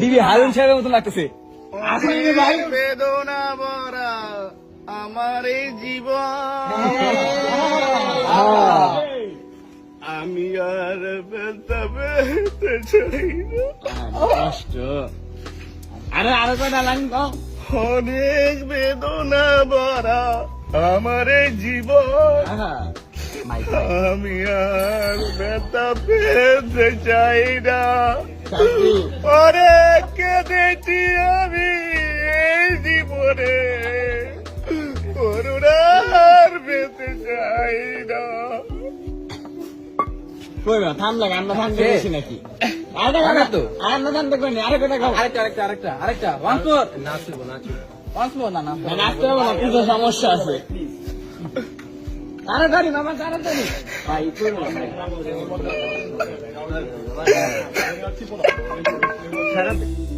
দিবি হারুন সাহেবের মতো লাগতেছে। ভাই। বেদনা ভরা আমার এই জীবন। আমি আর কষ্ট। আরে আরও কয়টা লাইন অনেক বেদনা ভরা আমার এই জীবন। আমি আর ব্যথা পেতে চাই না। অনেক কেঁদেছি আমি এই জীবনে? করুণার না। কই না নাকি? আরে আরে তো। আর না থাম দেখবেন আরে খাও আরেকটা আরেকটা আরেকটা আরেকটা। ওয়ান ফোর নাচবো নাচবো ওয়ান না না নাচতে হবে না কিছু সমস্যা আছে। তাড়াতাড়ি তাড়াতাড়ি। ভাই করো না, ভাই।